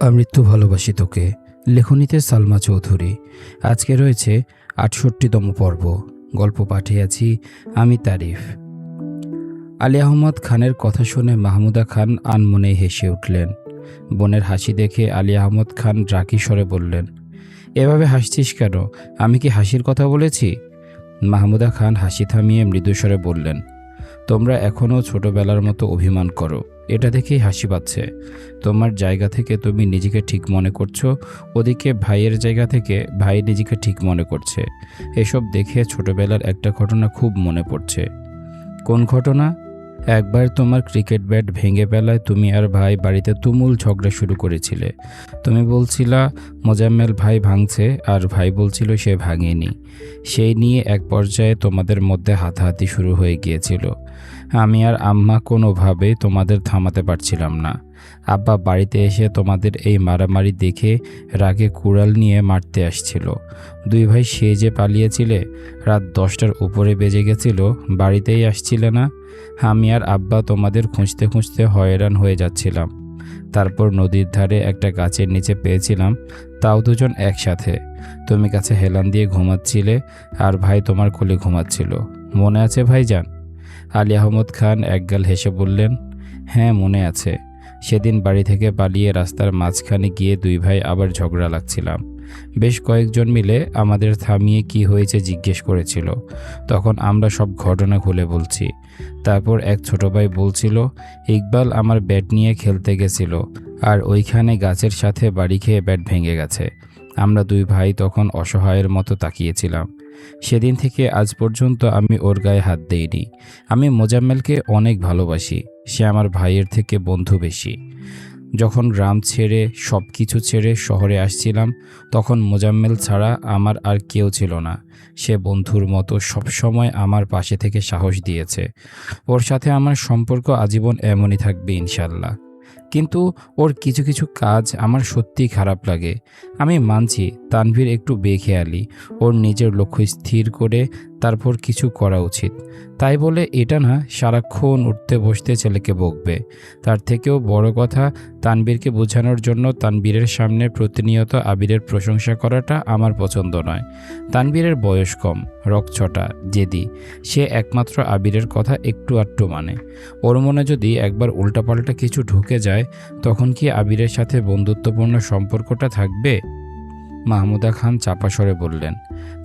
আমৃত্যু ভালোবাসি তোকে, লেখনীতে সালমা চৌধুরী। আজকে রয়েছে আটষট্টিতম পর্ব। গল্প পাঠিয়েছি আমি তারিফ। আলী আহমদ খানের কথা শুনে মাহমুদা খান আনমনে হেসে উঠলেন। বোনের হাসি দেখে আলী আহমদ খান রাকি স্বরে বললেন, এভাবে হাসছিস কেন? আমি কি হাসির কথা বলেছি? মাহমুদা খান হাসি থামিয়ে মৃদুস্বরে বললেন, তোমরা এখনও ছোটবেলার মতো অভিমান করো। এটা দেখেই হাসি পাচ্ছে। তোমার জায়গা থেকে তুমি নিজেকে ঠিক মনে করছ, ওদিকে ভাইয়ের জায়গা থেকে ভাই নিজেকে ঠিক মনে করছে। এসব দেখে ছোটবেলার একটা ঘটনা খুব মনে পড়ছে। কোন ঘটনা? একবার তোমার ক্রিকেট ব্যাট ভেঙে ফেলায় তুমি আর ভাই বাড়িতে তুমুল ঝগড়া শুরু করেছিলে। তুমি বলছিলা, মোজাম্মেল ভাই ভাঙছে। আর ভাই বলছিল, সে ভাঙেনি। সেই নিয়ে এক পর্যায়ে তোমাদের মধ্যে হাতাহাতি শুরু হয়ে গিয়েছিল। আমি আর আম্মা কোনোভাবেই তোমাদের থামাতে পারছিলাম না। আব্বা বাড়িতে এসে তোমাদের এই মারামারি দেখে রাগে কুড়াল নিয়ে মারতে আসছিল। দুই ভাই সে যে পালিয়েছিলে, রাত দশটার উপরে বেজে গেছিল, বাড়িতেই আসছিলে না। আমি আর আব্বা তোমাদের খুঁজতে খুঁজতে হয়রান হয়ে যাচ্ছিলাম। তারপর নদীর ধারে একটা গাছের নিচে পেয়েছিলাম, তাও দুজন একসাথে। তুমি কাছে হেলান দিয়ে ঘুমাচ্ছিলে, আর ভাই তোমার কোলে ঘুমাচ্ছিল। মনে আছে ভাইজান? আলী আহমদ খান একগাল হেসে বললেন হ্যাঁ মনে আছে। সেদিন বাড়ি থেকে পালিয়ে রাস্তার মাঝখানে গিয়ে দুই ভাই আবার ঝগড়া লাগছিলাম। বেশ কয়েকজন মিলে আমাদের থামিয়ে কি হয়েছে জিজ্ঞেস করেছিল। তখন আমরা সব ঘটনা খুলে বলছি। তারপর এক ছোট ভাই বলছিল, ইকবাল আমার ব্যাট নিয়ে খেলতে গেছিল, আর ওইখানে গাছের সাথে বাড়ি খেয়ে ব্যাট ভেঙে গেছে। আমরা দুই ভাই তখন অসহায়ের মতো তাকিয়েছিলাম। সেদিন থেকে আজ পর্যন্ত আমি ওর গায়ে হাত দেইনি। আমি মোজাম্মেলকে অনেক ভালোবাসি। সে আমার ভাইয়ের থেকে বন্ধু বেশি। যখন গ্রাম ছেড়ে সব কিছু ছেড়ে শহরে আসছিলাম, তখন মোজাম্মেল ছাড়া আমার আর কেউ ছিল না। সে বন্ধুর মতো সবসময় আমার পাশে থেকে সাহস দিয়েছে। ওর সাথে আমার সম্পর্ক আজীবন এমনই থাকবে ইনশাল্লাহ। কিন্তু ওর কিছু কিছু কাজ আমার সত্যিই খারাপ লাগে। আমি মানছি, তানভীর একটু বেখেয়ালি। ওর নিজের লক্ষ্য স্থির করে তারপর কিছু করা উচিত। তাই বলে এটা না, সারাক্ষণ উঠতে বসতে ছেলেকে বকবে। তার থেকেও বড় কথা, তানবীরকে বোঝানোর জন্য তানবীরের সামনে প্রতিনিয়ত আবিরের প্রশংসা করাটা আমার পছন্দ নয়। তানবীরের বয়স কম, রকছটা, জেদি। সে একমাত্র আবিরের কথা একটু আটটু মানে। ওর মনে যদি একবার উল্টাপাল্টা কিছু ঢুকে যায়, তখন কি আবিরের সাথে বন্ধুত্বপূর্ণ সম্পর্কটা থাকবে? মাহমুদা খান চাপা স্বরে বললেন,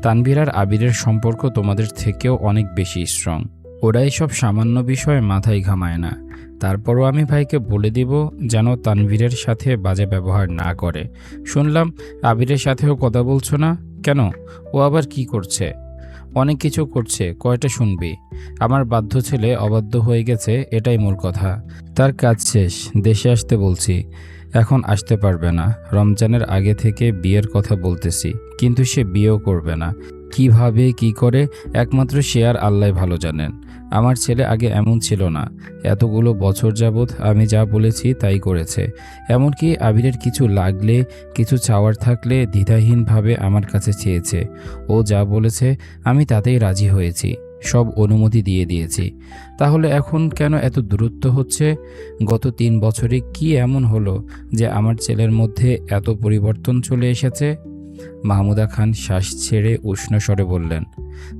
তানভীর আর আবিরের সম্পর্ক তোমাদের থেকেও অনেক বেশি স্ট্রং ওরা এইসব সামান্য বিষয়ে মাথায় ঘামায় না। তারপরও আমি ভাইকে বলে দিব যেন তানভীরের সাথে বাজে ব্যবহার না করে। শুনলাম আবিরের সাথেও কথা বলছো না? কেন? ও আবার কি করছে? অনেক কিছু করছে, কয়টা শুনবি? আমার বাধ্য ছেলে অবাধ্য হয়ে গেছে, এটাই মূল কথা। তার কাজ শেষ, দেশে আসতে বলছি। এখন আসতে পারবে না। রমজানের আগে থেকে বিয়ের কথা বলতেছি, কিন্তু সে বিয়েও করবে না। কীভাবে, কি করে, একমাত্র সে আর আল্লাহ ভালো জানেন। আমার ছেলে আগে এমন ছিল না। এতগুলো বছর যাবৎ আমি যা বলেছি তাই করেছে। এমনকি আবিরের কিছু লাগলে, কিছু চাওয়ার থাকলে দ্বিধাহীনভাবে আমার কাছে চেয়েছে। ও যা বলেছে, আমি তাতেই রাজি হয়েছি। সব অনুমতি দিয়ে দিয়েছি। তাহলে এখন কেন এত দূরত্ব হচ্ছে? গত তিন বছরে কি এমন হলো যে আমার ছেলের মধ্যে এত পরিবর্তন চলে এসেছে? মাহমুদা খান শ্বাস ছেড়ে উষ্ণ স্বরে বললেন,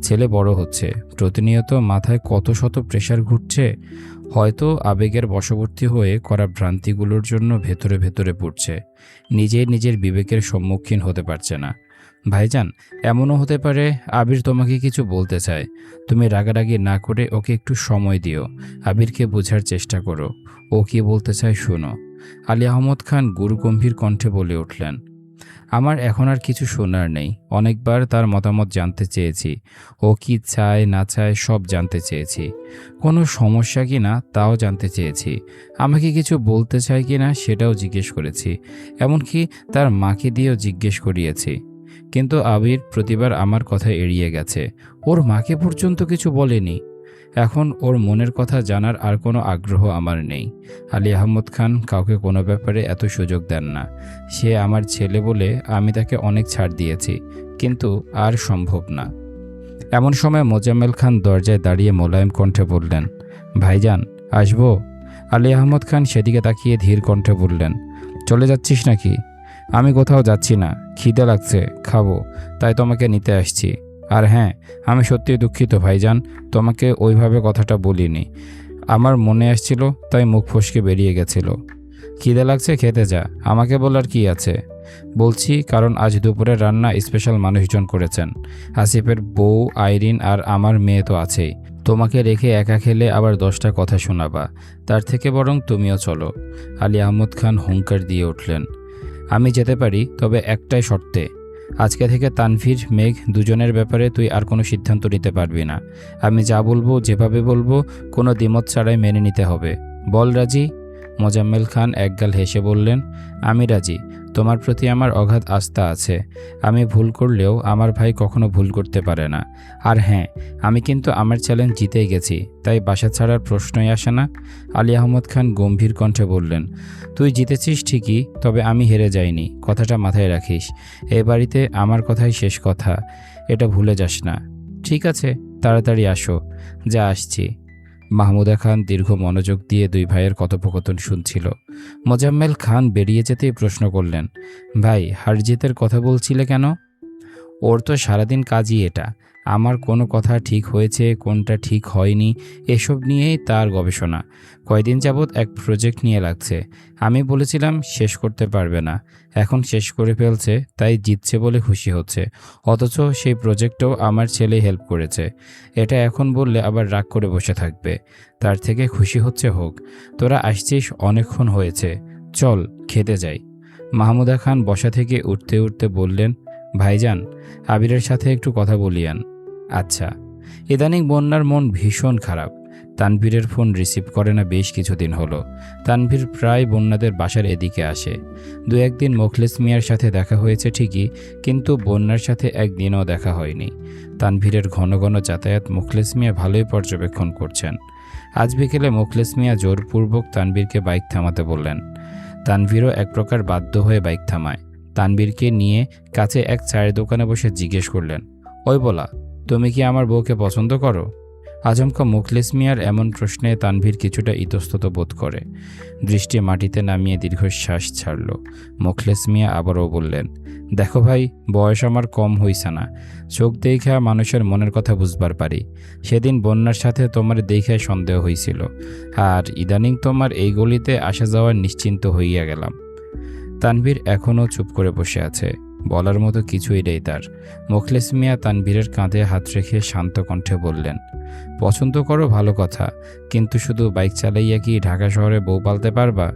ছেলে বড় হচ্ছে। প্রতিনিয়ত মাথায় কত শত প্রেশার ঘুরছে। হয়তো আবেগের বশবর্তী হয়ে করা ভ্রান্তিগুলোর জন্য ভেতরে ভেতরে পড়ছে। নিজেই নিজের বিবেকের সম্মুখীন হতে পারছে না। ভাইজান, এমনও হতে পারে আবির তোমাকে কিছু বলতে চায়। তুমি রাগারাগি না করে ওকে একটু সময় দিও। আবিরকে বোঝার চেষ্টা করো। ও কি বলতে চায় শোনো। আলী আহমদ খান গুরুগম্ভীর কণ্ঠে বলে উঠলেন, আমার এখন আর কিছু শোনার নেই। অনেকবার তার মতামত জানতে চেয়েছি। ও কি চায়, না চায় সব জানতে চেয়েছি। কোনো সমস্যা কি না তাও জানতে চেয়েছি। আমাকে কিছু বলতে চায় কি না সেটাও জিজ্ঞেস করেছি। এমনকি তার মাকে দিয়েও জিজ্ঞেস করিয়েছি। কিন্তু আবির প্রতিবার আমার কথা এড়িয়ে গেছে। ওর মাকে পর্যন্ত কিছু বলেনি। এখন ওর মনের কথা জানার আর কোনো আগ্রহ আমার নেই। আলী আহমদ খান কাউকে কোনো ব্যাপারে এত সুযোগ দেন না। সে আমার ছেলে বলে আমি তাকে অনেক ছাড় দিয়েছি, কিন্তু আর সম্ভব না। এমন সময় মোজাম্মেল খান দরজায় দাঁড়িয়ে মোলায়েম কণ্ঠে বললেন, ভাইজান, আসব? আলী আহমদ খান সেদিকে তাকিয়ে ধীর কণ্ঠে বললেন, চলে যাচ্ছিস নাকি? আমি কোথাও যাচ্ছি না, খিদে লাগছে, খাব, তাই তোমাকে নিতে আসছি। আর হ্যাঁ আমি সত্যিই দুঃখিত, ভাইজান, তোমাকে ওইভাবে কথাটা বলিনি। আমার মনে আসছিল, তাই মুখ ফসকে বেরিয়ে গেছিল। খিদে লাগছে, খেতে যা, আমাকে বলার কি আছে? বলছি, কারণ আজ দুপুরে রান্না স্পেশাল মানুষজন করেছেন। আসিফের বউ, আইরিন আর আমার মেয়ে তো আছেই। তোমাকে রেখে একা খেলে আবার দশটা কথা শোনাবা। তার থেকে বরং তুমিও চলো। আলী আহমদ খান হুঙ্কার দিয়ে উঠলেন। আমি যেতে পারি, তবে একটাই শর্তে। আজকে থেকে তানভীর, মেঘ দুজনের ব্যাপারে তুই আর কোনো সিদ্ধান্ত নিতে পারবি না। আমি যা বলব, যেভাবে বলব, কোনো দ্বিমত ছাড়াই মেনে নিতে হবে। বল রাজি? মোজাম্মেল খান একগাল হেসে বললেন, আমি রাজি। তোমার প্রতি আমার অগাধ আস্থা আছে। আমি ভুল করলেও আমার ভাই কখনো ভুল করতে পারে না। আর হ্যাঁ আমি কিন্তু আমার চ্যালেঞ্জ জিতেই গেছি, তাই বাসা ছাড়ার প্রশ্নই আসে না। আলী আহমদ খান গম্ভীর কণ্ঠে বললেন, তুই জিতেছিস ঠিকই, তবে আমি হেরে যাইনি। কথাটা মাথায় রাখিস, এ বাড়িতে আমার কথাই শেষ কথা। এটা ভুলে যাস না। ঠিক আছে, তাড়াতাড়ি আসো। যা আসছি। মাহমুদা খান দীর্ঘ মনোযোগ দিয়ে দুই ভাইয়ের কথোপকথন শুনছিল। মোজাম্মেল খান বেরিয়ে যেতেই প্রশ্ন করলেন, ভাই, হারজিতের কথা বলছিলে কেন? ওর তো সারাদিন কাজই এটা। আমার কোনো কথা ঠিক হয়েছে, কোনটা ঠিক হয়নি, এসব নিয়েই তার গবেষণা। কয়দিন যাবৎ এক প্রজেক্ট নিয়ে লাগছে। আমি বলেছিলাম, শেষ করতে পারবে না। এখন শেষ করে ফেলছে, তাই জিতছে বলে খুশি হচ্ছে। অথচ সেই প্রজেক্টও আমার ছেলে হেল্প করেছে। এটা এখন বললে আবার রাগ করে বসে থাকবে। তার থেকে খুশি হচ্ছে হোক। তোরা আসছিস, অনেকক্ষণ হয়েছে। চল, খেতে যাই। মাহমুদা খান বসা থেকে উঠতে উঠতে বললেন, ভাইজান, আবিরের সাথে একটু কথা বলিয়ান। আচ্ছা ইদানিং বন্যার মন ভীষণ খারাপ। তানভীরের ফোন রিসিভ করে না বেশ কিছুদিন হলো। তানভীর প্রায় বন্যাদের বাসার এদিকে আসে। দু একদিন মোখলেস মিয়ার সাথে দেখা হয়েছে ঠিকই, কিন্তু বন্যার সাথে একদিনও দেখা হয়নি। তানভীরের ঘন ঘন যাতায়াত মুখলেস মিয়া ভালোই পর্যবেক্ষণ করছেন। আজ বিকেলে মুখলেস মিয়া জোরপূর্বক তানভীরকে বাইক থামাতে বললেন। তানভীরও এক প্রকার বাধ্য হয়ে বাইক থামায়। তানভীরকে নিয়ে কাছে এক চায়ের দোকানে বসে জিজ্ঞেস করলেন, ওই বলা তুমি কি আমার বউকে পছন্দ করো? আজমকা মুখলেস মিয়ার এমন প্রশ্নে তানভীর কিছুটা ইতস্তত বোধ করে। দৃষ্টি মাটিতে নামিয়ে দীর্ঘশ্বাস ছাড়ল। মুখলেস মিয়া আবারও বললেন, দেখো ভাই, বয়স আমার কম হইছে না। চোখ দেখা মানুষের মনের কথা বুঝবার পারি। সেদিন বন্যার সাথে তোমার দেখায় সন্দেহ হয়েছিল আর ইদানিং তোমার এই গলিতে আসা যাওয়ার নিশ্চিন্ত হইয়া গেলাম। তানভীর এখনও চুপ করে বসে আছে। বলার মতো কিছুই নেই তার। মোখলেস মিয়া তানভীরের কাঁধে হাত রেখে শান্ত কণ্ঠে বললেন, পছন্দ করো ভালো কথা, কিন্তু শুধু বাইক চালাইয়া কি ঢাকা শহরে বউ পালতে পারবা?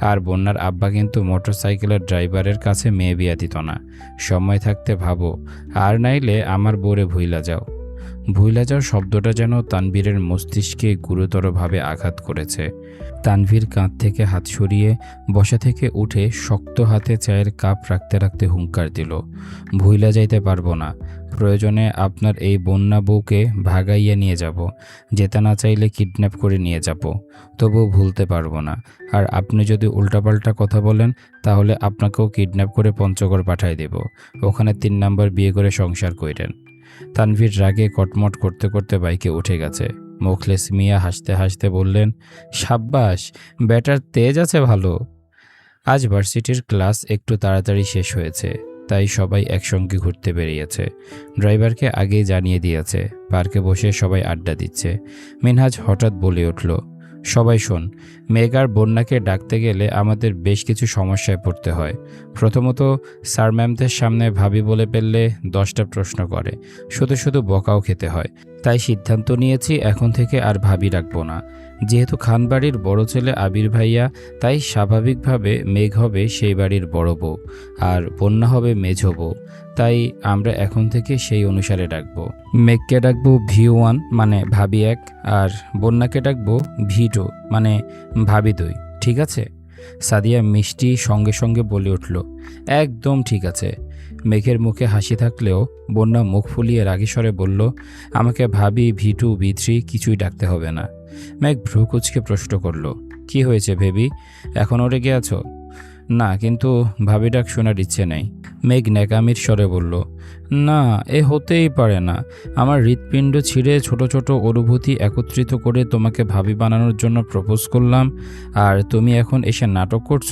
আর বন্যার আব্বা কিন্তু মোটরসাইকেলের ড্রাইভারের কাছে মেয়ে বিয়া দিত না। সময় থাকতে ভাবো, আর নাইলে আমার বোরে ভুইলা যাও। ভুইলা যাওয়ার শব্দটা যেন তানভীরের মস্তিষ্কে গুরুতরভাবে আঘাত করেছে। তানভীর কাঁধ থেকে হাত সরিয়ে বসা থেকে উঠে শক্ত হাতে চায়ের কাপ রাখতে রাখতে হুঙ্কার দিল। ভুইলা যাইতে পারব না। প্রয়োজনে আপনার এই বন্যা বউকে ভাগাইয়া নিয়ে যাব। যেতে না চাইলে কিডন্যাপ করে নিয়ে যাব। তবুও ভুলতে পারব না। আর আপনি যদি উল্টাপাল্টা কথা বলেন, তাহলে আপনাকেও কিডন্যাপ করে পঞ্চগড় পাঠাই দেব। ওখানে তিন নাম্বার বিয়ে করে সংসার কইরেন। তানভীর রাগে কটমট করতে করতে বাইকে উঠে গেছে। মোখলেস মিয়া হাসতে হাসতে বললেন, সাব্বাস, ব্যাটার তেজ আছে ভালো। আজ ভার্সিটির ক্লাস একটু তাড়াতাড়ি শেষ হয়েছে, তাই সবাই একসঙ্গে ঘুরতে বেরিয়েছে। ড্রাইভারকে আগেই জানিয়ে দিয়েছে, পার্কে বসে সবাই আড্ডা দিচ্ছে। মিনহাজ হঠাৎ বলে উঠল সবাই শোন, মেগার বন্যাকে ডাকতে গেলে আমাদের বেশ কিছু সমস্যায় পড়তে হয়। প্রথমত, স্যার ম্যামদের সামনে ভাবি বলে পেললে দশটা প্রশ্ন করে, শুধু শুধু বকাও খেতে হয়। তাই সিদ্ধান্ত নিয়েছি, এখন থেকে আর ভাবি রাখব না। যেহেতু খানবাড়ির বড় ছেলে আবির ভাইয়া, তাই স্বাভাবিকভাবে মেঘ হবে সেই বাড়ির বড় বউ আর বন্যা হবে মেঝ বউ। তাই আমরা এখন থেকে সেই অনুসারে ডাকবো। মেঘকে ডাকবো ভি ওয়ান মানে ভাবি এক, আর বন্যাকে ডাকবো ভি টু মানে ভাবি দুই। ঠিক আছে? সাদিয়া মিষ্টি সঙ্গে সঙ্গে বলে উঠল, একদম ঠিক আছে। মেঘের মুখে হাসি থাকলেও বন্যা মুখ ফুলিয়ে রাগী স্বরে বলল, আমাকে ভাবি ভি টু ভি থ্রি কিছুই ডাকতে হবে না। মেঘ ভ্রু কুচকে প্রশ্ন করল, কি হয়েছে ভেবি? এখন ওরে আছো? না, কিন্তু ভাবি ডাক শোনার ইচ্ছে নেই। মেঘ ন্যাকামির স্বরে বলল, না, এ হতেই পারে না। আমার হৃৎপিণ্ড ছিঁড়ে ছোট ছোট অনুভূতি একত্রিত করে তোমাকে ভাবি বানানোর জন্য প্রপোজ করলাম, আর তুমি এখন এসে নাটক করছ।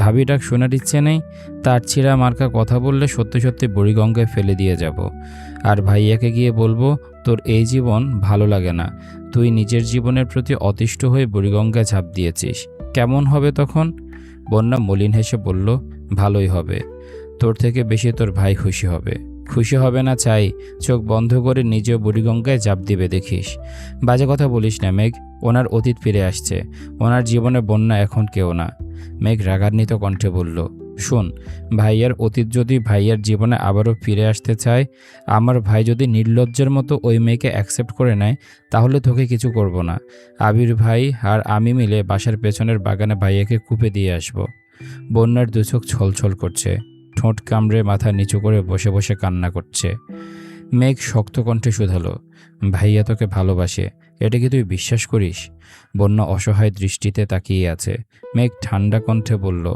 ভাবি ডাক শোনার ইচ্ছে নেই, তার ছিঁড়া মার্কা কথা বললে সত্যি সত্যি বুড়িগঙ্গায় ফেলে দিয়ে যাব। আর ভাইয়াকে গিয়ে বলব, তোর এই জীবন ভালো লাগে না। তুই নিজের জীবনের প্রতি অতিষ্ঠ হয়ে বুড়িগঙ্গায় ঝাঁপ দিয়েছিস। কেমন হবে তখন? বন্যা মলিন হেসে বলল, ভালোই হবে। তোর থেকে বেশি তোর ভাই খুশি হবে। খুশি হবে না চাই, চোখ বন্ধ করে নিজেও বুড়িগঙ্গায় জাপ দিবে দেখিস। বাজে কথা বলিস না, মেঘ। ওনার অতীত ফিরে আসছে। ওনার জীবনে বন্যা এখন কেউ না। মেঘ রাগান্বিত কণ্ঠে বলল শোন, ভাইয়ার অতীত যদি ভাইয়ার জীবনে আবারও ফিরে আসতে চায়, আমার ভাই যদি নির্লজ্জের মতো ওই মেয়েকে অ্যাকসেপ্ট করে নেয়, তাহলে তোকে কিছু করব না। আবির ভাই আর আমি মিলে বাসার পেছনের বাগানে ভাইয়াকে কূপে দিয়ে আসব। বন্যার দুচোখ ছলছল করছে। ঠোঁট কামড়ে মাথা নিচু করে বসে বসে কান্না করছে। মেঘ শক্ত কণ্ঠে শুধালো, ভাইয়া তোকে ভালোবাসে, এটা কি তুই বিশ্বাস করিস? বন্যা অসহায় দৃষ্টিতে তাকিয়ে আছে। মেঘ ঠান্ডা কণ্ঠে বলল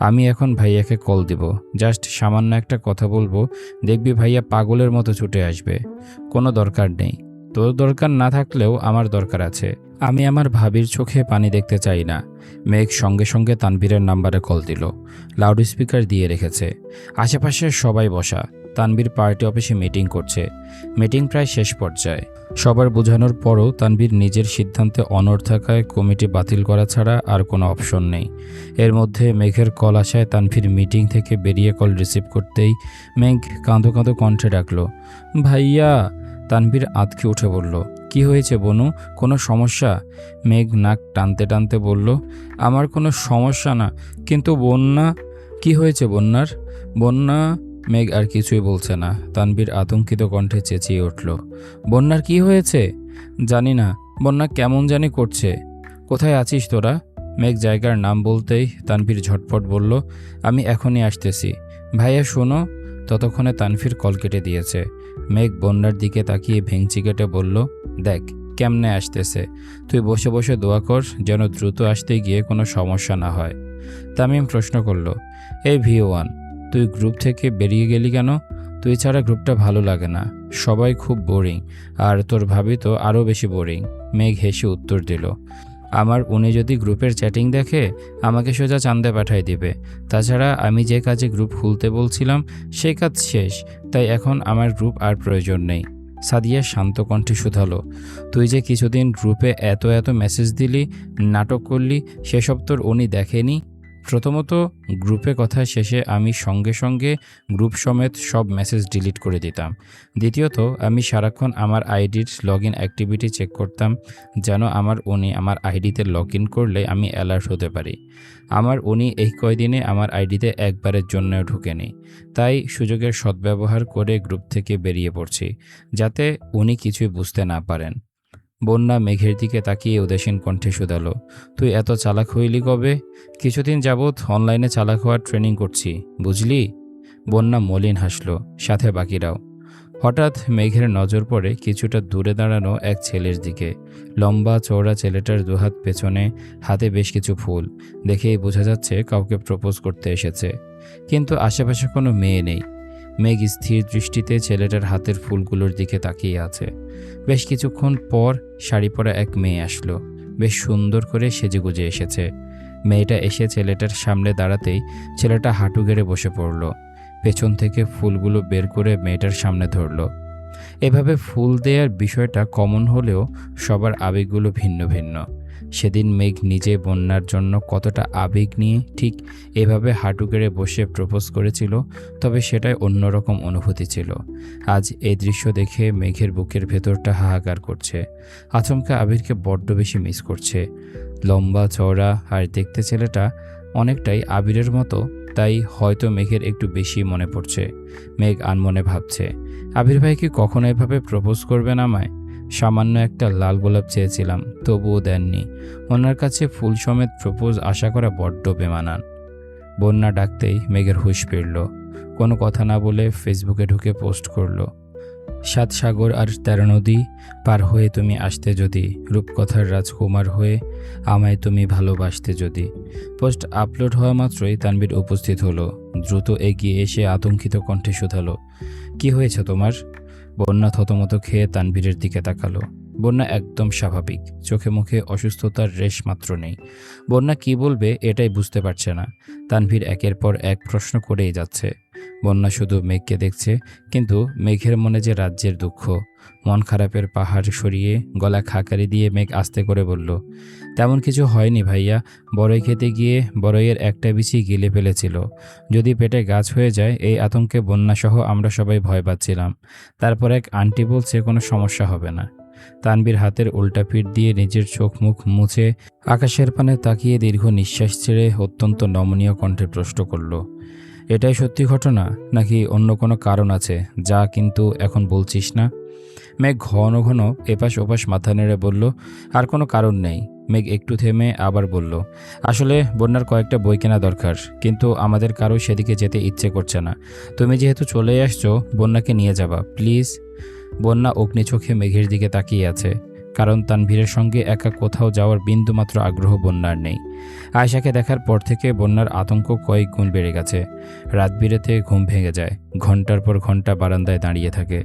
আমি এখন ভাইয়াকে কল দিব। জাস্ট সামান্য একটা কথা বলব। দেখবি ভাইয়া পাগলের মতো ছুটে আসবে। কোনো দরকার নেই। তোর দরকার না থাকলেও আমার দরকার আছে। আমি আমার ভাবির চোখে পানি দেখতে চাই না। মেঘ সঙ্গে সঙ্গে তানভীরের নাম্বারে কল দিল। লাউড স্পিকার দিয়ে রেখেছে। আশেপাশে সবাই বসা। তানভীর পার্টি অফিসে মিটিং করছে। মিটিং প্রায় শেষ পর্যায়ে। সবার বোঝানোর পরও তানভীর নিজের সিদ্ধান্তে অনড় থাকায় কমিটি বাতিল করা ছাড়া আর কোনো অপশন নেই। এর মধ্যে মেঘের কল আসায় তানভীর মিটিং থেকে বেরিয়ে কল রিসিভ করতেই মেঘ কাঁদো কাঁদো কণ্ঠে ডাকল, ভাইয়া! তানভীর আতকে উঠে বলল, কি হয়েছে বনু? কোনো সমস্যা? মেঘ নাক টানতে টানতে বলল, আমার কোনো সমস্যা না, কিন্তু বন্যা, কি হয়েছে বন্যার? বন্যা মেঘ আর কিছুই বলছে না। তানভীর আতঙ্কিত কণ্ঠে চেঁচিয়ে উঠল, বন্যার কি হয়েছে? জানি না, বন্যা কেমন জানি করছে। কোথায় আছিস তোরা? মেঘ জায়গার নাম বলতেই তানভীর ঝটপট বলল, আমি এখনই আসতেছি। ভাইয়া, শোনো। ততক্ষণে তানভীর কল কেটে দিয়েছে। মেঘ বন্যার দিকে তাকিয়ে ভেঙচি কেটে বলল, দেখ, কেমনে আসতেছে? তুই বসে বসে দোয়া কর যেন দ্রুত আসতে গিয়ে কোনো সমস্যা না হয়। তামিম প্রশ্ন করল, এই ভি ওয়ান তুই গ্রুপ থেকে বেরিয়ে গেলি কেন? তুই ছাড়া গ্রুপটা ভালো লাগে না। সবাই খুব বোরিং আর তোর ভাবি তো আরও বেশি বোরিং মেঘ হেসে উত্তর দিল, আমার উনি যদি গ্রুপের চ্যাটিং দেখে, আমাকে সোজা চান্দে পাঠাই দিবে। তাছাড়া আমি যে কাজে গ্রুপ খুলতে বলছিলাম, সেই কাজ শেষ, তাই এখন আমার গ্রুপ আর প্রয়োজন নেই। সাদিয়া শান্ত কণ্ঠে শুধালো, তুই যে কিছুদিন গ্রুপে এত এত মেসেজ দিলি, নাটক করলি, সেসব তোর উনি দেখেনি? প্রথমত, গ্রুপে কথা শেষে আমি সঙ্গে সঙ্গে গ্রুপ সমেত সব মেসেজ ডিলিট করে দিতাম। দ্বিতীয়ত, আমি সারাক্ষণ আমার আইডির লগ ইন অ্যাক্টিভিটি চেক করতাম, যেন আমার উনি আমার আইডিতে লগ ইন করলে আমি অ্যালার্ট হতে পারি। আমার উনি এই কয়দিনে আমার আইডিতে একবারের জন্যও ঢুকেনি। তাই সুযোগের সদ্ব্যবহার করে গ্রুপ থেকে বেরিয়ে পড়ছি, যাতে উনি কিছুই বুঝতে না পারেন। বন্যা মেঘের দিকে তাকিয়ে উদাসীন কণ্ঠে শুধালো, তুই এত চালাক হইলি কবে? কিছুদিন যাবৎ অনলাইনে চালাক হওয়ার ট্রেনিং করছি, বুঝলি? বন্যা মলিন হাসলো, সাথে বাকিরাও হঠাৎ মেঘের নজর পড়ে কিছুটা দূরে দাঁড়ানো এক ছেলের দিকে। লম্বা, চওড়া ছেলেটার দুহাত পেছনে, হাতে বেশ কিছু ফুল, দেখেই বোঝা যাচ্ছে কাউকে প্রপোজ করতে এসেছে। কিন্তু আশেপাশে কোনো মেয়ে নেই। মেঘ স্থির দৃষ্টিতে ছেলেটার হাতের ফুলগুলোর দিকে তাকিয়ে আছে। বেশ কিছুক্ষণ পর শাড়ি পরা এক মেয়ে আসলো। বেশ সুন্দর করে সেজেগুজে এসেছে। মেয়েটা এসে ছেলেটার সামনে দাঁড়াতেই ছেলেটা হাঁটু গেড়ে বসে পড়ল। পেছন থেকে ফুলগুলো বের করে মেয়েটার সামনে ধরল। এভাবে ফুল দেওয়ার বিষয়টা কমন হলেও সবার আবেগগুলো ভিন্ন ভিন্ন। সেদিন মেঘ নিজে বন্যার জন্য কতটা আবেগ নিয়ে ঠিক এভাবে হাঁটু গেড়ে বসে প্রপোজ করেছিল, তবে সেটাই অন্যরকম অনুভূতি ছিল। আজ এই দৃশ্য দেখে মেঘের বুকের ভেতরটা হাহাকার করছে। আচমকা আবিরকে বড্ড বেশি মিস করছে। লম্বা, চওড়া আর দেখতে ছেলেটা অনেকটাই আবিরের মতো, তাই হয়তো মেঘের একটু বেশি মনে পড়ছে। মেঘ আনমনে ভাবছে, আবির ভাই কি কখনো এভাবে প্রপোজ করবেন আমায়? সামান্য একটা লাল গোলাপ চেয়েছিলাম, তবুও দেননি। ওনার কাছে ফুল সমেত প্রপোজ আশা করা বড্ড বেমানান। বন্যা ডাকতেই মেঘের হুঁশ ফিরল। কোনো কথা না বলে ফেসবুকে ঢুকে পোস্ট করল, সাত সাগর আর তেরো নদী, পার হয়ে তুমি আসতে যদি, রূপকথার রাজকুমার হয়ে আমায় তুমি ভালোবাসতে যদি। পোস্ট আপলোড হওয়া মাত্রই তানবীর উপস্থিত হলো, দ্রুত এগিয়ে এসে আতঙ্কিত কণ্ঠে শুধালো, কি হয়েছে তোমার? বন্যা থতমত খেয়ে তানবীরের দিকে তাকালো। বন্যা একদম স্বাভাবিক। চোখে মুখে অসুস্থতার রেশ মাত্র নেই। বন্যা কি বলবে এটাই বুঝতে পারছে না। তানভীর একের পর এক প্রশ্ন করেই যাচ্ছে। বন্যা শুধু মেঘকে দেখছে, কিন্তু মেঘের মনে যে রাজ্যের দুঃখ মন খারাপের পাহাড় সরিয়ে গলা খাকারি দিয়ে মেঘ আস্তে করে বলল, তেমন কিছু হয়নি ভাইয়া। বড়ই খেতে গিয়ে বড়ইয়ের একটা বিচি গিলে ফেলেছিল। যদি পেটে গাছ হয়ে যায়, এই আতঙ্কে বন্যাসহ আমরা সবাই ভয় পাচ্ছিলাম। তারপর এক আন্টি বলছে, কোনো সমস্যা হবে না। তানবীর হাতের উল্টা পিঠ দিয়ে নিজের চোখ মুখ মুছে আকাশের পানে তাকিয়ে দীর্ঘ নিঃশ্বাস ছেড়ে অত্যন্ত নমনীয় কণ্ঠে প্রশ্ন করল, এটাই সত্যি ঘটনা? নাকি অন্য কোনো কারণ আছে যা কিন্তু এখন বলছিস না? মেঘ ঘন ঘন এপাশ ওপাশ মাথা নেড়ে বলল, আর কোনো কারণ নেই। মেঘ একটু থেমে আবার বলল, আসলে বন্যার কয়েকটা বই কেনা দরকার, কিন্তু আমাদের কারও সেদিকে যেতে ইচ্ছে করছে না। তুমি যেহেতু চলে আসছো, বন্যাকে নিয়ে যাবা, প্লিজ। বন্যা অগ্নি চোখে মেঘের দিকে তাকিয়ে আছে। কারণ তানভীরের সঙ্গে একা কোথাও যাওয়ার বিন্দুমাত্র আগ্রহ বন্যার নেই। আয়শাকে দেখার পর থেকে বন্যার আতঙ্ক কয়েক গুণ বেড়ে গেছে। রাত বিরেতে ঘুম ভেঙে যায়। ঘণ্টার পর ঘণ্টা বারান্দায় দাঁড়িয়ে থাকে।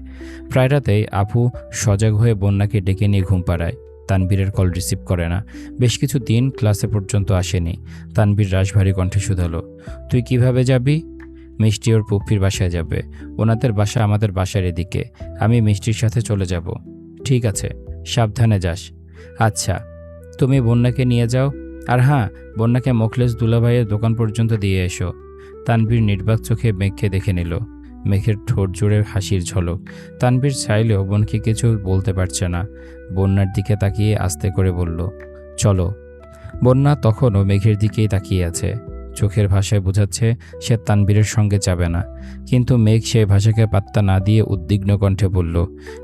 প্রায় রাতেই আপু সজাগ হয়ে বন্যাকে ডেকে নিয়ে ঘুম পাড়ায়। তানবীরের কল রিসিভ করে না। বেশ কিছু দিন ক্লাসে পর্যন্ত আসেনি। তানবীর রাশভারী কণ্ঠে শুধালো, তুই কীভাবে যাবি? মিষ্টি ওর পুপ্পির বাসায় যাবে। ওনাদের বাসা আমাদের বাসার এদিকে। আমি মিষ্টির সাথে চলে যাব। ঠিক আছে। সাবধানে যাস। আচ্ছা তুমি বন্যাকে নিয়ে যাও। আর হ্যাঁ বন্যাকে মোখলেস দুলাভাইয়ের দোকান পর্যন্ত দিয়ে এসো। তানবীর নির্বাক চোখে মেঘকে দেখে নিল। মেঘের ঠোঁট জুড়ে হাসির ঝলক। তানবীর চাইলেও বোনকে কিছু বলতে পারছে না। বন্যার দিকে তাকিয়ে আস্তে করে বলল, চলো। বন্যা তখনও মেঘের দিকেই তাকিয়ে আছে। চোখের ভাষায় বোঝাচ্ছে, সে তানবীরের সঙ্গে যাবে না। কিন্তু মেঘ সেই ভাষাকে পাত্তা না দিয়ে উদ্বিগ্ন কণ্ঠে বলল,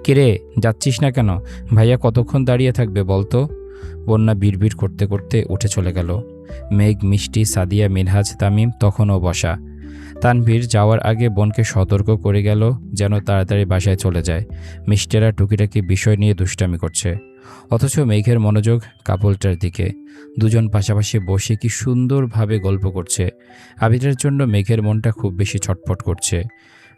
কিরে, যাচ্ছিস না কেন? ভাইয়া কতক্ষণ দাঁড়িয়ে থাকবে বলতো? বন্যা বিড়বিড় করতে করতে উঠে চলে গেল। মেঘ, মিষ্টি, সাদিয়া মিনহাজ তামিম তখনও বসা। তানভীর যাওয়ার আগে বোনকে সতর্ক করে গেল যেন তাড়াতাড়ি বাসায় চলে যায়। মিষ্টেরা টুকিটাকি বিষয় নিয়ে দুষ্টামি করছে। অথচ মেঘের মনোযোগ কাপলটার দিকে। দুজন পাশাপাশি বসে কি সুন্দরভাবে গল্প করছে। আবিরের জন্য মেঘের মনটা খুব বেশি ছটফট করছে।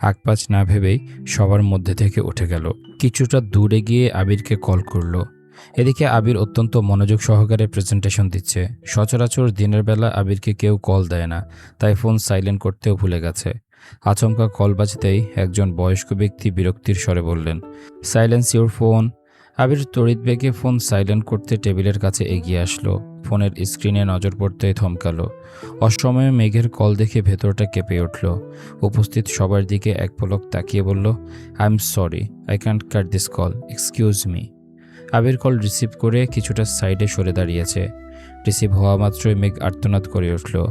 আকপাচ না ভেবেই সবার মধ্যে থেকে উঠে গেল। কিছুটা দূরে গিয়ে আবিরকে কল করল। এদিকে আবির অত্যন্ত মনোযোগ সহকারে প্রেজেন্টেশন দিচ্ছে। সচরাচর দিনের বেলা আবিরকে কেউ কল দেয় না, তাই ফোন সাইলেন্ট করতেও ভুলে গেছে। আচমকা কল বাজতেই একজন বয়স্ক ব্যক্তি বিরক্তির স্বরে বললেন সাইলেন্স ইউর ফোন। আবির তড়িৎ বেগে ফোন সাইলেন্ট করতে টেবিলের কাছে এগিয়ে আসলো। ফোনের স্ক্রিনে নজর পড়তেই থমকালো। অসময়ে মেঘের কল দেখে ভেতরটা কেঁপে উঠল। উপস্থিত সবার দিকে এক পলক তাকিয়ে বলল I am sorry I can't cut this call excuse me Abir call receive করে কিছুটা সাইডে সরে দাঁড়িয়েছে। রিসিভ হওয়া মাত্রই মেঘ আর্তনাদ করে উঠল।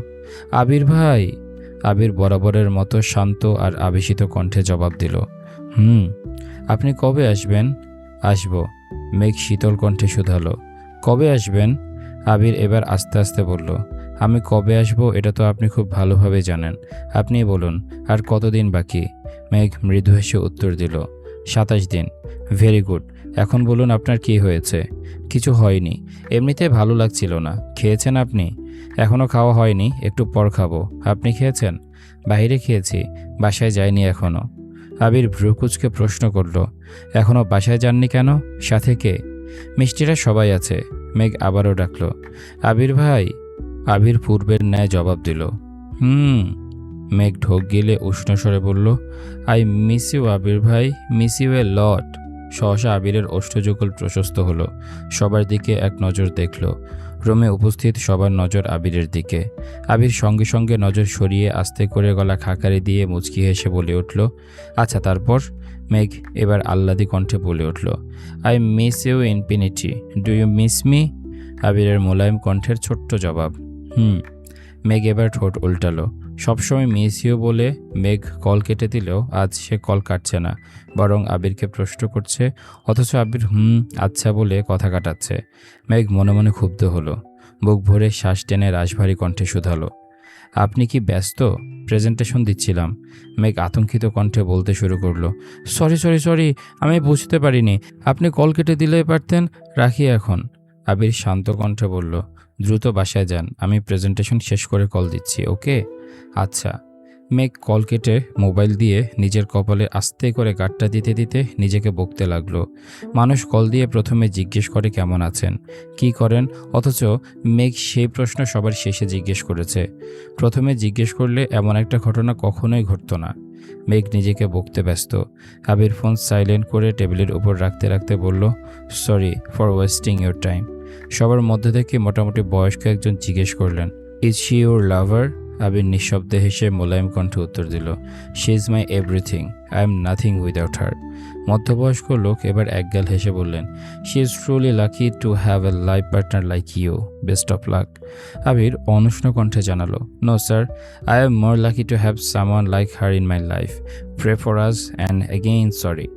আবির ভাই? আবির বরাবরের মতো শান্ত আর আবেশিত কণ্ঠে জবাব দিল, হুম, আপনি কবে আসবেন? আসব। মেঘ শীতল কণ্ঠে শুধালো। কবে আসবেন? আবির এবার আস্তে আস্তে বলল, আমি কবে আসব এটা তো আপনি খুব ভালোভাবে জানেন। আপনি বলুন, আর কতদিন বাকি? মেঘ মৃদু হেসে উত্তর দিল, সাতাশ দিন। Very good. এখন বলুন আপনার কি হয়েছে? কিছু হয়নি। এমনিতে ভালো লাগছিল না। খেয়েছেন আপনি? এখনও খাওয়া হয়নি। একটু পর খাব। আপনি খেয়েছেন? বাইরে খেয়েছি। বাসায় যায়নি এখনও আবির ভ্রুকুচকে প্রশ্ন করল এখনও বাসায় যাননি কেন? সাথে কে? মিষ্টিরা সবাই আছে, মেঘ আবারও ডাকল। আবির ভাই? আবির পূর্বের ন্যায় জবাব দিল। হুম, মেঘ ঢোক গিলে উষ্ণ স্বরে বলল, আই মিস ইউ আবির ভাই, মিস ইউ এ লট। সহসা আবিরের অষ্টযুগল প্রশস্ত হলো। সবার দিকে এক নজর দেখল। রোমে উপস্থিত সবার নজর আবিরের দিকে। আবির সঙ্গে সঙ্গে নজর সরিয়ে আস্তে করে গলা খাকারি দিয়ে মুচকি হেসে বলে উঠল আচ্ছা তারপর? মেঘ এবার আহ্লাদি কণ্ঠে বলে উঠল, I miss you infinity, do you miss me? আবিরের মোলায়েম কণ্ঠের ছোট্ট জবাব, হুম। মেঘ এবার ঠোঁট উল্টালো সবসময় মিস ইউ বলে মেঘ কল কেটে দিলেও আজ সে কল কাটছে না, বরং আবিরকে প্রশ্ন করছে, অথচ আবির হুম আচ্ছা বলে কথা কাটাচ্ছে। মেঘ মনে মনে ক্ষুব্ধ হলো। বুক ভরে শ্বাস টেনে রাশভারী কণ্ঠে শুধালো। আপনি কি ব্যস্ত? প্রেজেন্টেশন দিচ্ছিলাম। মেঘ আতঙ্কিত কণ্ঠে বলতে শুরু করল। সরি সরি সরি, আমি বুঝতে পারিনি। আপনি কল কেটে দিলে পারতেন, রাখি এখন। আবির শান্ত কণ্ঠে বলল দ্রুত বাসায় যান। আমি প্রেজেন্টেশন শেষ করে কল দিচ্ছি, ওকে? আচ্ছা। মেঘ কল কেটে মোবাইল দিয়ে নিজের কপালে আস্তে করে গাঁটটা দিতে দিতে নিজেকে বকতে লাগল। মানুষ কল দিয়ে প্রথমে জিজ্ঞেস করে কেমন আছেন? কি করেন? অথচ মেঘ সেই প্রশ্ন সবার শেষে জিজ্ঞেস করেছে। প্রথমে জিজ্ঞেস করলে এমন একটা ঘটনা কখনোই ঘটতো না। মেঘ নিজেকে বকতে ব্যস্ত। আবির ফোন সাইলেন্ট করে টেবিলের উপর রাখতে রাখতে বলল sorry for wasting your time সবার মধ্যে থেকে মোটামুটি বয়স্ক একজন জিজ্ঞেস করলেন is she your lover Abir নিঃশব্দে হেসে মোলায়েম কণ্ঠে উত্তর দিল she is my everything I am nothing without her মধ্যবয়স্ক লোক এবার এক একগাল হেসে বললেন she is truly lucky to have a life partner like you best of luck Abir অনুষ্ণ কণ্ঠে জানালো no sir I am more lucky to have someone like her in my life pray for us and again sorry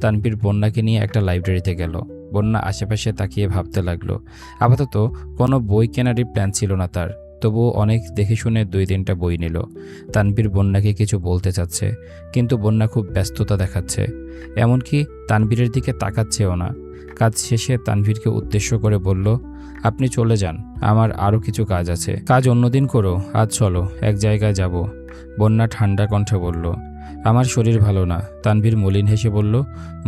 Tanvir বন্যাকে নিয়ে একটা লাইব্রেরিতে গেল। বন্যা আশেপাশে তাকিয়ে ভাবতে লাগল। আপাতত কোনো বই কেনারই প্ল্যান ছিল না তার। তবুও অনেক দেখে শুনে দুই তিনটা বই নিল। তানবীর বন্যাকে কিছু বলতে চাচ্ছে, কিন্তু বন্যা খুব ব্যস্ততা দেখাচ্ছে। এমনকি তানবীরের দিকে তাকাচ্ছেও না। কাজ শেষে তানভীরকে উদ্দেশ্য করে বলল, আপনি চলে যান, আমার আরও কিছু কাজ আছে। কাজ অন্যদিন করো, আজ চলো, এক জায়গায় যাব। বন্যা ঠান্ডা কণ্ঠে বলল আমার শরীর ভালো না। তানভীর মলিন হেসে বলল,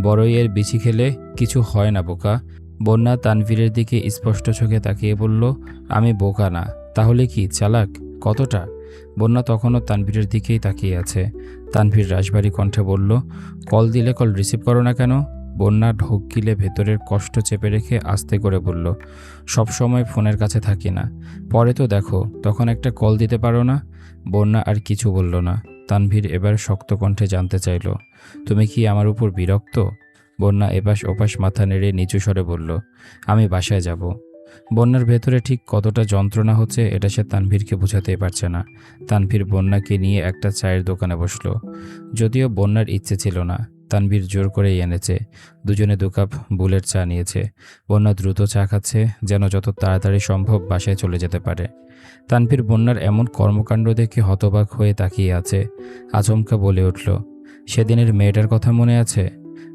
বড়ই এর বিচি খেলে কিছু হয় না, বোকা। বন্যা তানভীরের দিকে স্পষ্ট চোখে তাকিয়ে বলল, আমি বোকা না। তাহলে কি, চালাক? কতটা? বন্যা তখনও তানভীরের দিকেই তাকিয়ে আছে। তানভীর রাশবাড়ি কণ্ঠে বলল, কল দিলে কল রিসিভ করো না কেন? বন্যা ঢোক গিলে ভেতরের কষ্ট চেপে রেখে আস্তে করে বলল, সব সময় ফোনের কাছে থাকি না। পরে তো দেখো, তখন একটা কল দিতে পারো না? বন্যা আর কিছু বলল না। তানভীর এবার শক্ত কণ্ঠে জানতে চাইল, তুমি কি আমার উপর বিরক্ত? বন্যা এপাশ ওপাশ মাথা নেড়ে নিচু স্বরে বলল, আমি বাসায় যাব। বন্যার ভেতরে ঠিক কতটা যন্ত্রণা হচ্ছে এটা সে তানভীরকে বোঝাতেই পারছে না। তানভীর বন্যাকে নিয়ে একটা চায়ের দোকানে বসল। যদিও বন্যার ইচ্ছে ছিল না, তানভীর জোর করেই এনেছে। দুজনে দু কাপ বুলেট চা নিয়েছে। বন্যা দ্রুত চা খাচ্ছে যেন যত তাড়াতাড়ি সম্ভব বাসায় চলে যেতে পারে। তানভীর বন্যার এমন কর্মকাণ্ড দেখে হতবাক হয়ে তাকিয়ে আছে। আচমকা বলে উঠল, সেদিনের মেয়েটার কথা মনে আছে?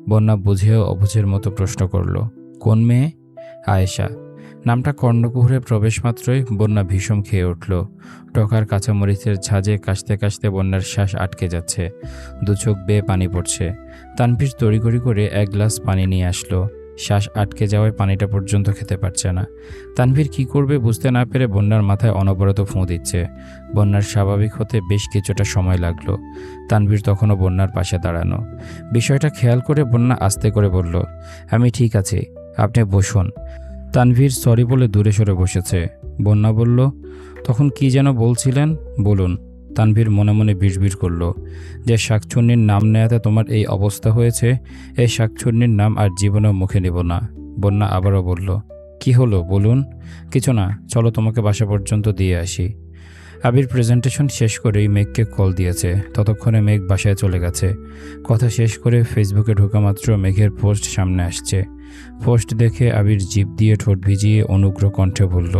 বন্যা বুঝেও অবুঝের মতো প্রশ্ন করল, কোন মেয়ে? আয়েশা, নামটা কর্ণকুহরে প্রবেশ মাত্রই? বন্যা ভীষণ খেয়ে উঠল, টকার কাঁচামরিচের ঝাঁজে কাশতে কাশতে বন্যার শ্বাস আটকে যাচ্ছে, দু চোখ বেয়ে পানি পড়ছে। তানভীর তড়িঘড়ি করে এক গ্লাস পানি নিয়ে আসলো শ্বাস আটকে যাওয়ায় পানিটা পর্যন্ত খেতে পারছে না। তানভীর কি করবে বুঝতে না পেরে বন্যার মাথায় অনবরত ফোঁ দিচ্ছে। বন্যার স্বাভাবিক হতে বেশ কিছুটা সময় লাগল। তানভীর তখনও বন্যার পাশে দাঁড়ানো। বিষয়টা খেয়াল করে বন্যা আস্তে করে বলল, আমি ঠিক আছি, আপনি বসুন। তানভীর সরি বলে দূরে সরে বসেছে। বন্যা বলল, তখন কি যেন বলছিলেন? বলুন। তানভীর মনে মনে বিড়বিড় করল যে শাকচুন্নির নাম নেয়াতে তোমার এই অবস্থা হয়েছে, এই শাকচুন্নির নাম আর জীবনেও মুখে নেব না। বন্যা আবারও বলল, কি হলো, বলুন? কিছু না, চলো তোমাকে বাসা পর্যন্ত দিয়ে আসি। আবির প্রেজেন্টেশন শেষ করেই মেঘকে কল দিয়েছে। ততক্ষণে মেঘ বাসায় চলে গেছে। কথা শেষ করে ফেসবুকে ঢোকা মাত্র মেঘের পোস্ট সামনে আসছে। পোস্ট দেখে আবির জিভ দিয়ে ঠোঁট ভিজিয়ে অনুগ্রহ কণ্ঠে বলল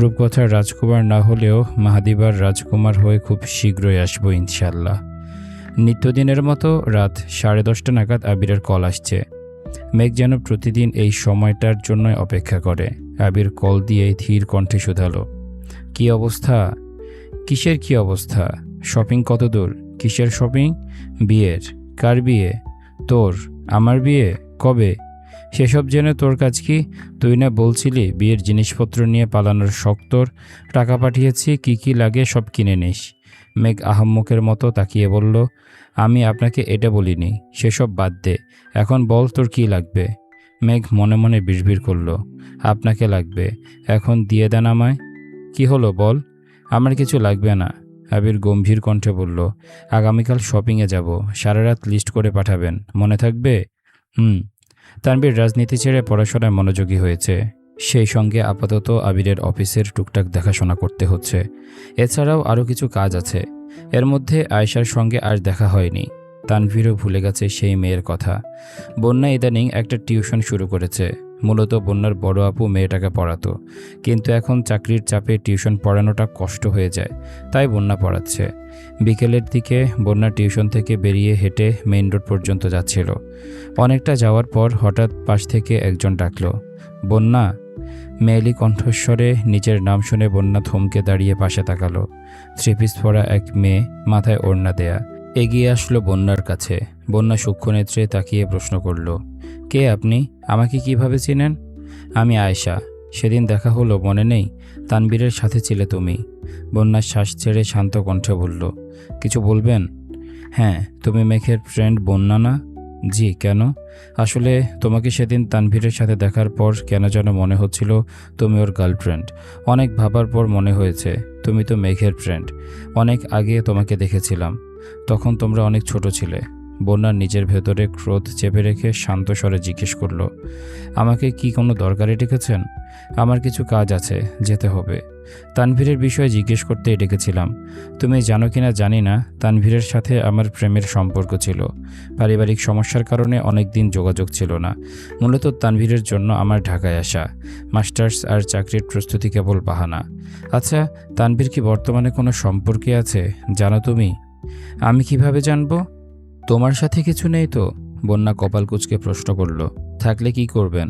রূপকথার রাজকুমার না হলেও মাহাদিবার রাজকুমার হয়ে খুব শীঘ্রই আসব ইনশাল্লাহ নিত্যদিনের মতো রাত সাড়ে দশটা নাগাদ আবিরের কল আসছে। মেঘ যেন প্রতিদিন এই সময়টার জন্যই অপেক্ষা করে। আবির কল দিয়ে ধীর কণ্ঠে শুধালো, কি অবস্থা? কিসের কি অবস্থা? শপিং কত দূর? কিসের শপিং? বিয়ের? কার বিয়ে? তোর? আমার বিয়ে? কবে? সেসব জেনে তোর কাজ কি? তুই না বলছিলি বিয়ের জিনিসপত্র নিয়ে পালানোর শক্তর টাকা পাঠিয়েছি, কি কি লাগে সব কিনে নিস। মেঘ আহম্মকের মতো তাকিয়ে বলল, আমি আপনাকে এটা বলিনি, সেসব বাদ দে, এখন বল তোর কি লাগবে। মেঘ মনে মনে বিড়বিড় করল, আপনাকে লাগবে, এখন দিয়ে দেন আমায়? কি হলো বল? আমার কিছু লাগবে না, আবির গম্ভীর কণ্ঠে বলল, আগামীকাল শপিংয়ে যাব সারা রাত লিস্ট করে পাঠাবেন, মনে থাকবে? হুম তানবীর রাজনীতি ছেড়ে পড়াশোনায় মনোযোগী হয়েছে। সেই সঙ্গে আপাতত আবিরের অফিসের টুকটাক দেখাশোনা করতে হচ্ছে। এছাড়াও আরও কিছু কাজ আছে। এর মধ্যে আয়েশার সঙ্গে আর দেখা হয়নি। তানভীরও ভুলে গেছে সেই মেয়ের কথা। বন্যা ইদানিং একটা টিউশন শুরু করেছে। মূলত বন্যার বড় আপু মেয়েটাকে পড়াতো। কিন্তু এখন চাকরির চাপে টিউশন পড়ানোটা কষ্ট হয়ে যায়, তাই বন্যা পড়াচ্ছে। বিকেলের দিকে বন্যা টিউশন থেকে বেরিয়ে হেঁটে মেইন রোড পর্যন্ত যাচ্ছিল। অনেকটা যাওয়ার পর হঠাৎ পাশ থেকে একজন ডাকল, বন্যা? মেয়েলি কণ্ঠস্বরে নিজের নাম শুনে বন্যা থমকে দাঁড়িয়ে পাশে তাকালো। থ্রি পিস পরা এক মেয়ে মাথায় ওড়না দেয়া এগিয়ে আসলো বন্যার কাছে। বন্যা সূক্ষ্ম নেত্রে তাকিয়ে প্রশ্ন করল কে আপনি? আমাকে কীভাবে চিনেন? আমি আয়েশা। সেদিন দেখা হলো, মনে নেই। তানবীরের সাথে ছিলে তুমি। বন্যার শ্বাস ছেড়ে শান্ত কণ্ঠে বলল, কিছু বলবেন? হ্যাঁ তুমি মেঘের ফ্রেন্ড বন্যা না? জি, কেন? আসলে তোমাকে সেদিন তানভীরের সাথে দেখার পর কেন যেন মনে হচ্ছিল তুমি ওর গার্লফ্রেন্ড অনেক ভাবার পর মনে হয়েছে, তুমি তো মেঘের ফ্রেন্ড অনেক আগে তোমাকে দেখেছিলাম। তখন তোমরা অনেক ছোট ছিলে। বন্যার নিজের ভেতরে ক্রোধ চেপে রেখে শান্ত স্বরে জিজ্ঞেস করল, আমাকে কি কোনো দরকারে ডেকেছেন? আমার কিছু কাজ আছে, যেতে হবে। তানভীরের বিষয়ে জিজ্ঞেস করতে ডেকেছিলাম। তুমি জানো কিনা জানি না, তানভীরের সাথে আমার প্রেমের সম্পর্ক ছিল। পারিবারিক সমস্যার কারণে অনেক দিন যোগাযোগ ছিল না। মূলত তানভীরের জন্য আমার ঢাকায় আসা। মাস্টার্স আর চাকরির প্রস্তুতি কেবল বাহানা। আচ্ছা তানভীর কি বর্তমানে কোনো সম্পর্কে আছে? জানো তুমি? আমি কীভাবে জানব? তোমার সাথে কিছু নেই তো? বন্যা কপাল কুচকে প্রশ্ন করল। থাকলে কি করবেন?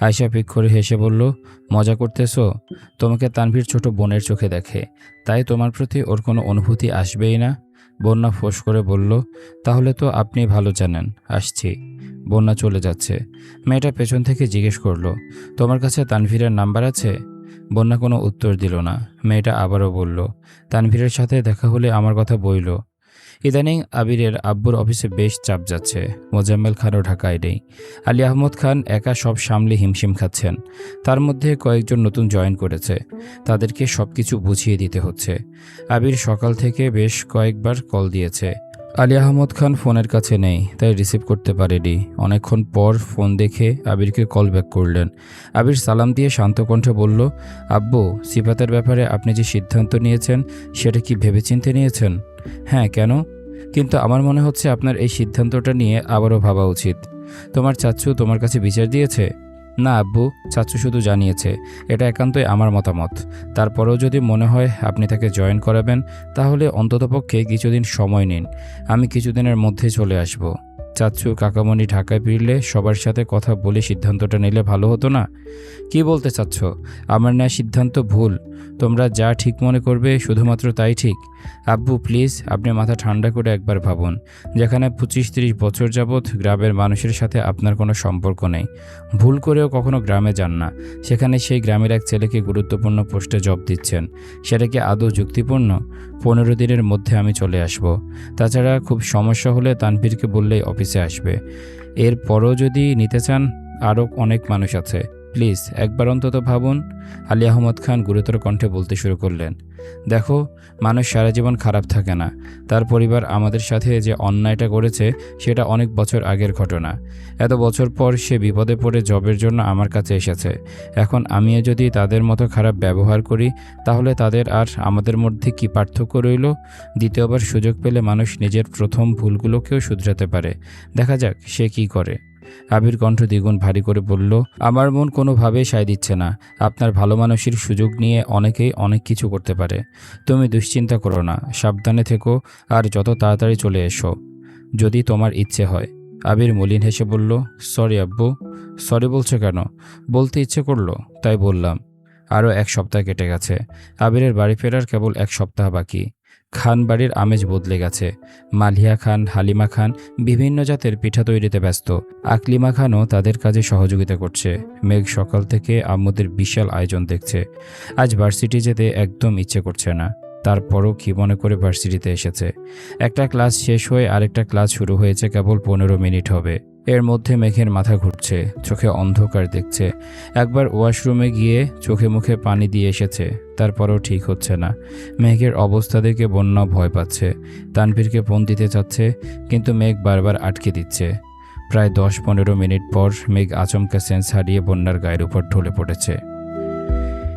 আয়সা পিক করে হেসে বলল, মজা করতেছো? তোমাকে তানভীর ছোট বোনের চোখে দেখে। তাই তোমার প্রতি ওর কোনো অনুভূতি আসবেই না? বন্যা ফোঁস করে বলল, তাহলে তো আপনি ভালো জানেন, আসছি। বন্যা চলে যাচ্ছে। মেয়েটা পেছন থেকে জিজ্ঞেস করল, তোমার কাছে তানভীরের নাম্বার আছে? বন্যা কোনো উত্তর দিল না। মেয়েটা আবারও বলল, তানভীরের সাথে দেখা হলে আমার কথা বইল। ইদানিং আবিরের আব্বুর অফিসে বেশ চাপ যাচ্ছে। মোজাম্মেল খানও ঢাকায় নেই। আলী আহমদ খান একা সব সামলে হিমশিম খাচ্ছেন। তার মধ্যে কয়েকজন নতুন জয়েন করেছে। তাদেরকে সব কিছু বুঝিয়ে দিতে হচ্ছে। আবির সকাল থেকে বেশ কয়েকবার কল দিয়েছে। আলী আহমদ খান ফোনের কাছে নেই, তাই রিসিভ করতে পারেনি। অনেকক্ষণ পর ফোন দেখে আবিরকে কল ব্যাক করলেন। আবির সালাম দিয়ে শান্ত কণ্ঠে বলল, আব্বু, সিফাতের ব্যাপারে আপনি যে সিদ্ধান্ত নিয়েছেন, সেটা কি ভেবেচিন্তে নিয়েছেন? হ্যাঁ কেন? কিন্তু আমার মনে হচ্ছে আপনার এই সিদ্ধান্তটা নিয়ে আবারও ভাবা উচিত। তোমার চাচ্চু তোমার কাছে বিচার দিয়েছে? না, আব্বু চাচ্চু শুধু জানিয়েছে। এটা একান্তই আমার মতামত। তারপরেও যদি মনে হয় আপনি তাকে জয়েন করাবেন, তাহলে অন্ততপক্ষে কিছুদিন সময় নিন। আমি কিছুদিনের মধ্যে চলে আসব। চাচ্চু কাকামণি ঢাকায় ফিরলে সবার সাথে কথা বলে সিদ্ধান্তটা নিলে ভালো হতো না? কি বলতে চাচ্ছ? আমার নেওয়া সিদ্ধান্ত ভুল। তোমরা যা ঠিক মনে করবে শুধুমাত্র তাই ঠিক। আব্বু, প্লিজ আপনি মাথা ঠান্ডা করে একবার ভাবুন। যেখানে পঁচিশ তিরিশ বছর যাবৎ গ্রামের মানুষের সাথে আপনার কোনো সম্পর্ক নেই। ভুল করেও কখনো গ্রামে যান না। সেখানে সেই গ্রামের এক ছেলেকে গুরুত্বপূর্ণ পোস্টে জব দিচ্ছেন। সেটা কি আদৌ যুক্তিপূর্ণ? পনেরো দিনের মধ্যে আমি চলে আসব। তাছাড়া খুব সমস্যা হলে তানভীরকে বললেই অফিসে আসবে। এরপরও যদি নিতে চান, আরও অনেক মানুষ আছে। প্লিজ, একবার অন্তত ভাবুন। আলী আহমদ খান গুরুতর কণ্ঠে বলতে শুরু করলেন, দেখো, মানুষ সারা জীবন খারাপ থাকে না। তার পরিবার আমাদের সাথে যে অন্যায়টা করেছে, সেটা অনেক বছর আগের ঘটনা। এত বছর পর সে বিপদে পড়ে জবের জন্য আমার কাছে এসেছে। এখন আমিও যদি তাদের মতো খারাপ ব্যবহার করি, তাহলে তাদের আর আমাদের মধ্যে কি পার্থক্য রইল? দ্বিতীয়বার সুযোগ পেলে মানুষ নিজের প্রথম ভুলগুলোকেও শুধরাতে পারে। দেখা যাক সে কি করে। আবির কণ্ঠ দ্বিগুণ ভারী করে বলল, আমার মন কোনোভাবেই সায় দিচ্ছে না। আপনার ভালো মানুষের সুযোগ নিয়ে অনেকেই অনেক কিছু করতে পারে। তুমি দুশ্চিন্তা করো না। সাবধানে থেকো আর যত তাড়াতাড়ি চলে এসো। যদি তোমার ইচ্ছে হয়। আবির মলিন হেসে বলল, সরি আব্বু। সরি বলছো কেন? বলতে ইচ্ছে করল, তাই বললাম। আরও এক সপ্তাহ কেটে গেছে। আবিরের বাড়ি ফেরার কেবল এক সপ্তাহ বাকি। খান বাড়ির আমেজ বদলে গেছে। মালিয়া খান, হালিমা খান বিভিন্ন জাতের পিঠা তৈরিতে ব্যস্ত। আকলিমা খানও তাদের কাজে সহযোগিতা করছে। মেঘ সকাল থেকে আম্মুদের বিশাল আয়োজন দেখছে। আজ ভার্সিটি যেতে একদম ইচ্ছে করছে না। তারপরও কি মনে করে ভার্সিটিতে এসেছে? একটা ক্লাস শেষ হয়ে আরেকটা ক্লাস শুরু হয়েছে কেবল পনেরো মিনিট হবে। এর মধ্যে মেঘের মাথা ঘুরছে, চোখে অন্ধকার দেখছে। একবার ওয়াশরুমে গিয়ে চোখে মুখে পানি দিয়ে এসেছে, তারপরও ঠিক হচ্ছে না। মেঘের অবস্থা দেখে বন্যা ভয় পাচ্ছে। তানভীরকে ফোন দিতে চাচ্ছে, কিন্তু মেঘ বারবার আটকে দিচ্ছে। প্রায় দশ পনেরো মিনিট পর মেঘ আচমকা সেন্স হারিয়ে বন্যার গায়ের উপর ঢলে পড়েছে।